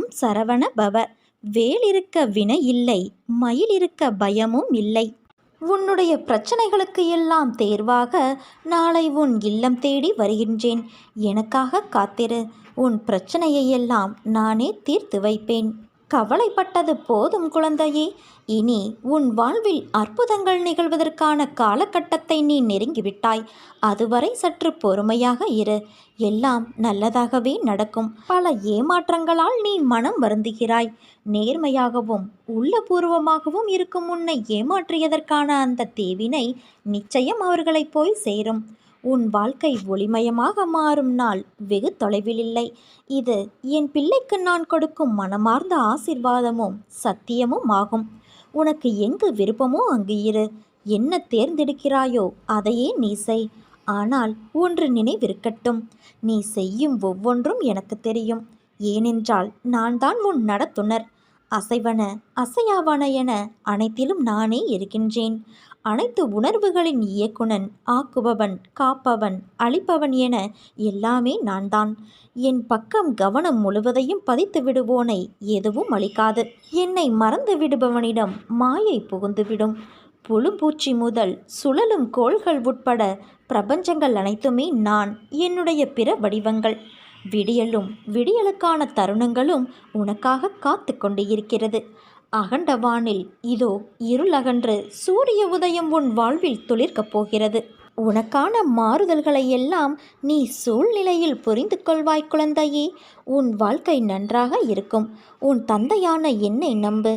ஓம் சரவண பவ. வேலிருக்க வினை இல்லை மயில் இருக்க பயமும் இல்லை. உன்னுடைய பிரச்சனைகளுக்கு எல்லாம் தேர்வாக நாளை உன் இல்லம் தேடி வருகின்றேன். எனக்காக காத்திரு உன் பிரச்சனையை எல்லாம் நானே தீர்த்து வைப்பேன். கவலைப்பட்டது போதும் குழந்தையே. இனி உன் வாழ்வில் அற்புதங்கள் நிகழ்வதற்கான காலகட்டத்தை நீ நெருங்கிவிட்டாய். அதுவரை சற்று பொறுமையாக இரு. எல்லாம் நல்லதாகவே நடக்கும். பல ஏமாற்றங்களால் நீ மனம் வருந்துகிறாய். நேர்மையாகவும் உள்ளபூர்வமாகவும் இருக்கும் உன்னை ஏமாற்றியதற்கான அந்த தேவினை நிச்சயம் அவர்களை போய் சேரும். உன் வாழ்க்கை ஒளிமயமாக மாறும் நாள் வெகு தொலைவில் இல்லை இது என் பிள்ளைக்கு நான் கொடுக்கும் மனமார்ந்த ஆசிர்வாதமும் சத்தியமும் ஆகும். உனக்கு எங்கு விருப்பமோ அங்கு இரு. என்ன தேர்ந்தெடுக்கிறாயோ அதையே நீ செய். ஆனால் ஒன்று நினைவிருக்கட்டும். நீ செய்யும் ஒவ்வொன்றும் எனக்கு தெரியும். ஏனென்றால் நான் தான் உன் நடத்துனர். அசைவன அசையாவன என அனைத்திலும் நானே இருக்கின்றேன். அனைத்து உணர்வுகளின் இயக்குனன் ஆக்குபவன் காப்பவன் அழிப்பவன் என எல்லாமே நான்தான். என் பக்கம் கவனம் முழுவதையும் பதித்து விடுவோனை எதுவும் அளிக்காது என்னை மறந்து விடுபவனிடம் மாயை புகுந்துவிடும். புழும்பூச்சி முதல் சுழலும் கோள்கள் உட்பட பிரபஞ்சங்கள் அனைத்துமே நான் என்னுடைய பிற வடிவங்கள். விடியலும் விடியலுக்கான தருணங்களும் உனக்காக காத்து கொண்டு இருக்கிறது அகண்ட வானில் இதோ இருள் அகன்று சூரிய உதயம் உன் வாழ்வில் துளிர்க்கப் போகிறது. உனக்கான மாறுதல்களை எல்லாம் நீ சூழ்நிலையில் புரிந்து கொள்வாய் குழந்தையே. உன் வாழ்க்கை நன்றாக இருக்கும். உன் தந்தையான என்னை நம்பு.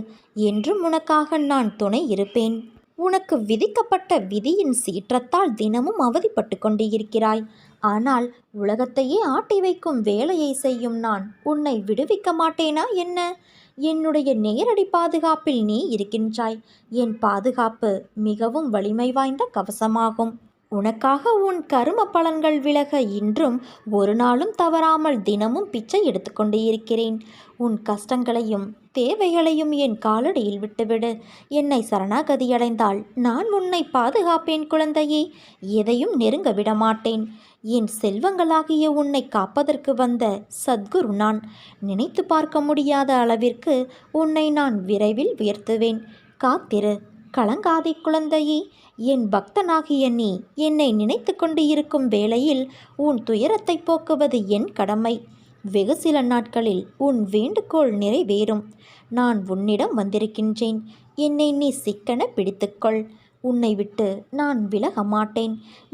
என்றும் உனக்காக நான் துணை இருப்பேன். உனக்கு விதிக்கப்பட்ட விதியின் சீற்றத்தால் தினமும் அவதிப்பட்டு கொண்டு இருக்கிறாய் ஆனால் உலகத்தையே ஆட்டி வைக்கும் வேலையை செய்யும் நான் உன்னை விடுவிக்க மாட்டேனா என்ன? என்னுடைய நேரடி பாதுகாப்பில் நீ இருக்கின்றாய். என் பாதுகாப்பு மிகவும் வலிமை வாய்ந்த கவசமாகும். உனக்காக உன் கரும பலன்கள் விலக இன்றும் ஒரு நாளும் தவறாமல் தினமும் பிச்சை எடுத்துக்கொண்டு இருக்கிறேன். உன் கஷ்டங்களையும் தேவைகளையும் என் காலடியில் விட்டுவிடு. என்னை சரணாகதியடைந்தால் நான் உன்னை பாதுகாப்பேன் குழந்தையே. எதையும் நெருங்க விடமாட்டேன். என் செல்வங்களாகிய உன்னை காப்பதற்கு வந்த சத்குரு நான். நினைத்து பார்க்க முடியாத அளவிற்கு உன்னை நான் விரைவில் உயர்த்துவேன். காத்திரு. கலங்காதே குழந்தையே என் பக்தனாகிய நீ என்னை நினைத்து கொண்டு இருக்கும் வேளையில் உன் துயரத்தை போக்குவது என் கடமை. வெகு சில நாட்களில் உன் வேண்டுகோள் நிறைவேறும். நான் உன்னிடம் வந்திருக்கின்றேன். என்னை நீ சிக்கன பிடித்துக்கொள் உன்னை விட்டு நான் விலக மாட்டேன்.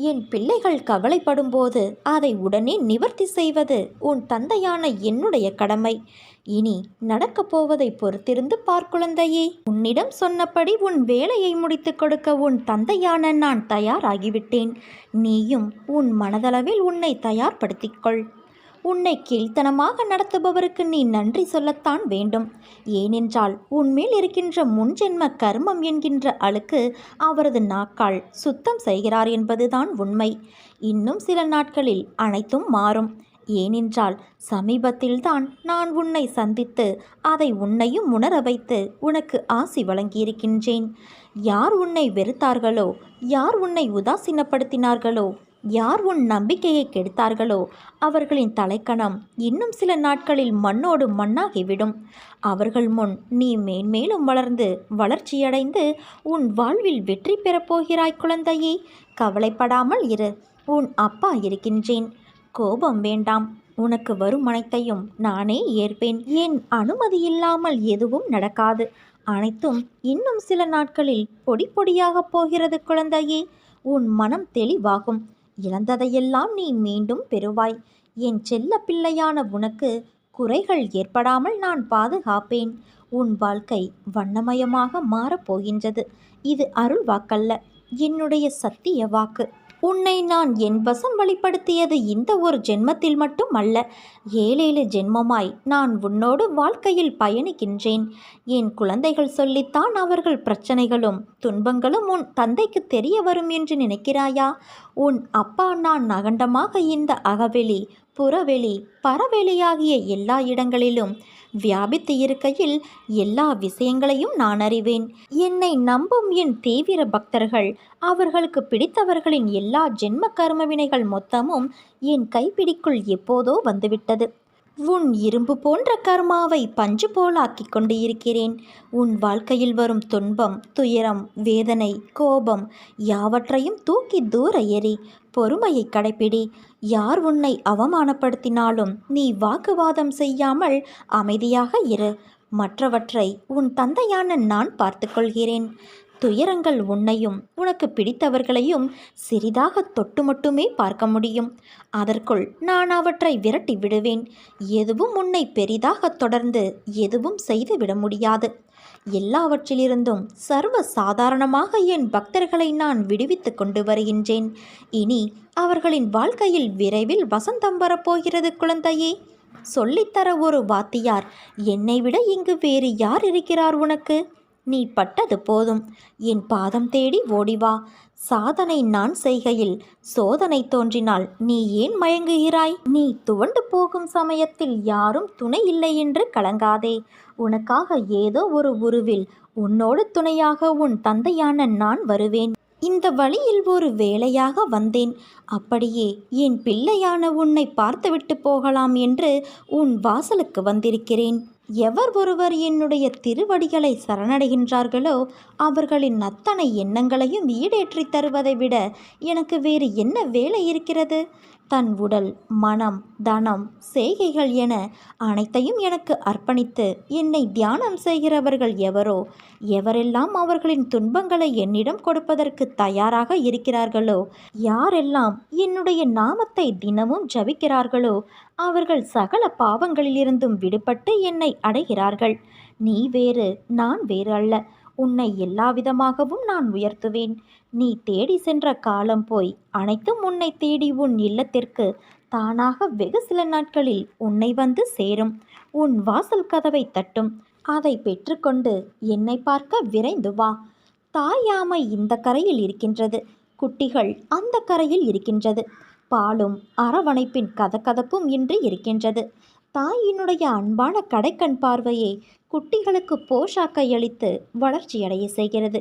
என் பிள்ளைகள் கவலைப்படும்போது அதை உடனே நிவர்த்தி செய்வது உன் தந்தையான என்னுடைய கடமை. இனி நடக்கப் போவதை பொறுத்திருந்து பார்க்குழந்தையே உன்னிடம் சொன்னபடி உன் வேலையை முடித்து கொடுக்க உன் தந்தையான நான் தயாராகிவிட்டேன். நீயும் உன் மனதளவில் உன்னை தயார்படுத்திக்கொள் உன்னை கீழ்த்தனமாக நடத்துபவருக்கு நீ நன்றி சொல்லத்தான் வேண்டும். ஏனென்றால் உன்மேல் இருக்கின்ற முன்ஜென்ம கர்மம் என்கின்ற அழுக்கு அவரது நாக்கால் சுத்தம் செய்கிறார் என்பதுதான் உண்மை. இன்னும் சில நாட்களில் அனைத்தும் மாறும். ஏனென்றால் சமீபத்தில்தான் நான் உன்னை சந்தித்து அதை உன்னையும் உணர வைத்து உனக்கு ஆசி வழங்கியிருக்கின்றேன். யார் உன்னை வெறுத்தார்களோ யார் உன்னை உதாசீனப்படுத்தினார்களோ யார் உன் நம்பிக்கையை கெடுத்தார்களோ அவர்களின் தலைக்கணம் இன்னும் சில நாட்களில் மண்ணோடு மண்ணாகிவிடும். அவர்கள் முன் நீ மேன்மேலும் வளர்ந்து வளர்ச்சியடைந்து உன் வாழ்வில் வெற்றி பெறப் போகிறாய் குழந்தையே. கவலைப்படாமல் இரு உன் அப்பா இருக்கின்றேன். கோபம் வேண்டாம் உனக்கு வரும் அனைத்தையும் நானே ஏற்பேன். என் அனுமதி இல்லாமல் எதுவும் நடக்காது. அனைத்தும் இன்னும் சில நாட்களில் பொடி பொடியாகப் போகிறது குழந்தையே. உன் மனம் தெளிவாகும். இழந்ததையெல்லாம் நீ மீண்டும் பெறுவாய். என் செல்ல பிள்ளையான உனக்கு குறைகள் ஏற்படாமல் நான் பாதுகாப்பேன். உன் வாழ்க்கை வண்ணமயமாக மாறப்போகின்றது. இது அருள் வாக்கல்ல. என்னுடைய சத்திய வாக்கு. உன்னை நான் என் வசம் வழிப்படுத்தியது இந்த ஒரு ஜென்மத்தில் மட்டும் அல்ல ஏழேழு ஜென்மமாய் நான் உன்னோடு வாழ்க்கையில் பயணிக்கின்றேன். என் குழந்தைகள் சொல்லித்தான் அவர்கள் பிரச்சனைகளும் துன்பங்களும் உன் தந்தைக்கு தெரிய வரும் என்று நினைக்கிறாயா? உன் அப்பா நான் அகண்டமாக இந்த அகவெளி புறவெளி பரவெளியாகிய எல்லா இடங்களிலும் வியாபித்து இருக்கையில் எல்லா விஷயங்களையும் நான் அறிவேன். என்னை நம்பும் என் தீவிர பக்தர்கள் அவர்களுக்கு பிடித்தவர்களின் எல்லா ஜென்ம கர்ம வினைகள் மொத்தமும் என் கைப்பிடிக்குள் எப்போதோ வந்துவிட்டது. உன் இரும்பு போன்ற கர்மாவை பஞ்சு போலாக்கி கொண்டு இருக்கிறேன் உன் வாழ்க்கையில் வரும் துன்பம் துயரம் வேதனை கோபம் யாவற்றையும் தூக்கி தூர எறி பொறுமையை கடைப்பிடி. யார் உன்னை அவமானப்படுத்தினாலும் நீ வாக்குவாதம் செய்யாமல் அமைதியாக இரு. மற்றவற்றை உன் தந்தையான நான் பார்த்துக்கொள்கிறேன் துயரங்கள் உன்னையும் உனக்கு பிடித்தவர்களையும் சிறிதாக தொட்டு மட்டுமே பார்க்க முடியும். அதற்குள் நான் அவற்றை விரட்டி விடுவேன். எதுவும் உன்னை பெரிதாக தொடர்ந்து எதுவும் செய்து விட முடியாது. எல்லாவற்றிலிருந்தும் சர்வ சாதாரணமாக என் பக்தர்களை நான் விடுவித்து கொண்டு வருகின்றேன். இனி அவர்களின் வாழ்க்கையில் விரைவில் வசந்தம் வரப்போகிறது குழந்தையே. சொல்லித்தர ஒரு வாத்தியார் என்னை விட இங்கு வேறு யார் இருக்கிறார் உனக்கு? நீ பட்டது போதும். என் பாதம் தேடி ஓடிவா சாதனை நான் செய்கையில் சோதனை தோன்றினால் நீ ஏன் மயங்குகிறாய்? நீ துவண்டு போகும் சமயத்தில் யாரும் துணை இல்லை என்று கலங்காதே. உனக்காக ஏதோ ஒரு உருவில் உன்னோடு துணையாக உன் தந்தையான நான் வருவேன். இந்த வழியில் ஒரு வேலையாக வந்தேன். அப்படியே என் பிள்ளையான உன்னை பார்த்துவிட்டு போகலாம் என்று உன் வாசலுக்கு வந்திருக்கிறேன். எவர் ஒருவர் என்னுடைய திருவடிகளை சரணடைகின்றார்களோ அவர்களின் அத்தனை எண்ணங்களையும் ஈடேற்றித் தருவதை விட எனக்கு வேறு என்ன வேலை இருக்கிறது? தன் உடல் மனம் தனம் செய்கைகள் என அனைத்தையும் எனக்கு அர்ப்பணித்து என்னை தியானம் செய்கிறவர்கள் எவரோ எவரெல்லாம் அவர்களின் துன்பங்களை என்னிடம் கொடுப்பதற்கு தயாராக இருக்கிறார்களோ யாரெல்லாம் என்னுடைய நாமத்தை தினமும் ஜபிக்கிறார்களோ அவர்கள் சகல பாவங்களிலிருந்தும் விடுபட்டு என்னை அடைகிறார்கள். நீ வேறு நான் வேறு அல்ல. உன்னை எல்லா விதமாகவும் நான் உயர்த்துவேன். நீ தேடி சென்ற காலம் போய் அனைத்தும் உன்னை தேடி உன் இல்லத்திற்கு தானாக வெகு சில நாட்களில் உன்னை வந்து சேரும். உன் வாசல் கதவை தட்டும். அதை பெற்றுக்கொண்டு என்னை பார்க்க விரைந்து வா. தாயாமை இந்த கரையில் இருக்கின்றது. குட்டிகள் அந்த கரையில் இருக்கின்றது. பாலும் அரவணைப்பின் கதகதப்பும் இன்று இருக்கின்றது. தாயினுடைய அன்பான கடைக்கண் பார்வையே குட்டிகளுக்கு போஷாக்கை அளித்து வளர்ச்சியடைய செய்கிறது.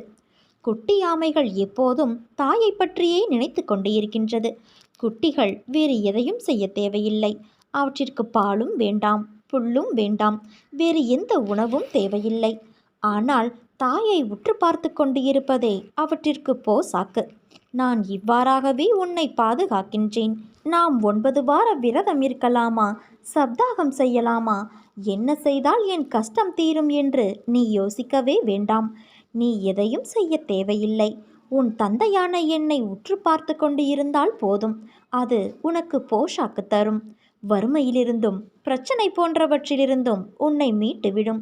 குட்டி ஆமைகள் எப்போதும் தாயை பற்றியே நினைத்து கொண்டு இருக்கின்றது. குட்டிகள் வேறு எதையும் செய்ய தேவையில்லை. அவற்றிற்கு பாலும் வேண்டாம் புல்லும் வேண்டாம். வேறு எந்த உணவும் தேவையில்லை. ஆனால் தாயை உற்று பார்த்து கொண்டு இருப்பதே அவற்றிற்கு போசாக்கு நான் இவ்வாறாகவே உன்னை பாதுகாக்கின்றேன். நாம் ஒன்பது வார விரதம் இருக்கலாமா? சப்தாகம் செய்யலாமா? என்ன செய்தால் என் கஷ்டம் தீரும் என்று நீ யோசிக்கவே வேண்டாம். நீ எதையும் செய்ய தேவையில்லை. உன் தந்தையான என்னை உற்று பார்த்து கொண்டு இருந்தால் போதும். அது உனக்கு போஷாக்கு தரும். வறுமையிலிருந்தும் பிரச்சனை போன்றவற்றிலிருந்தும் உன்னை மீட்டுவிடும்.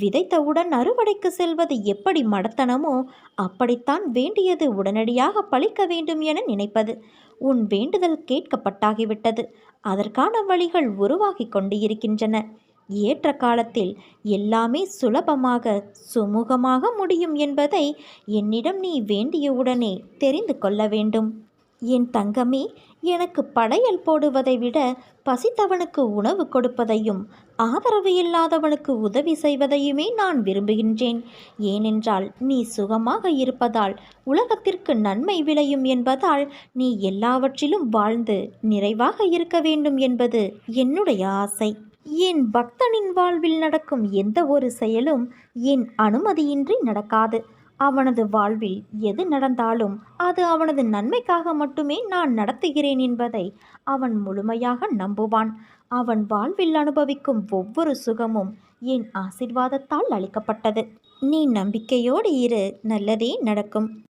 விதைத்தவுடன் அறுவடைக்கு செல்வது எப்படி மடத்தனமோ அப்படித்தான் வேண்டியது உடனடியாக பழிக்க வேண்டும் என நினைப்பது. உன் வேண்டுதல் கேட்கப்பட்டாகிவிட்டது. அதற்கான வழிகள் உருவாகி கொண்டு இருக்கின்றன ஏற்ற காலத்தில் எல்லாமே சுலபமாக சுமூகமாக முடியும் என்பதை என்னிடம் நீ வேண்டியவுடனே தெரிந்து கொள்ள வேண்டும். என் தங்கமே எனக்கு படையல் போடுவதை விட பசித்தவனுக்கு உணவு கொடுப்பதையும் ஆதரவு இல்லாதவனுக்கு உதவி செய்வதையுமே நான் விரும்புகின்றேன். ஏனென்றால் நீ சுகமாக இருப்பதால் உலகத்திற்கு நன்மை விளையும் என்பதால் நீ எல்லாவற்றிலும் வாழ்ந்து நிறைவாக இருக்க வேண்டும் என்பது என்னுடைய ஆசை. என் பக்தனின் வாழ்வில் நடக்கும் எந்த ஒரு செயலும் என் அனுமதியின்றி நடக்காது. அவனது வாழ்வில் எது நடந்தாலும் அது அவனது நன்மைக்காக மட்டுமே நான் நடத்துகிறேன் என்பதை அவன் முழுமையாக நம்புவான். அவன் வாழ்வில் அனுபவிக்கும் ஒவ்வொரு சுகமும் என் ஆசிர்வாதத்தால் அளிக்கப்பட்டது. நீ நம்பிக்கையோடு இரு நல்லதே நடக்கும்.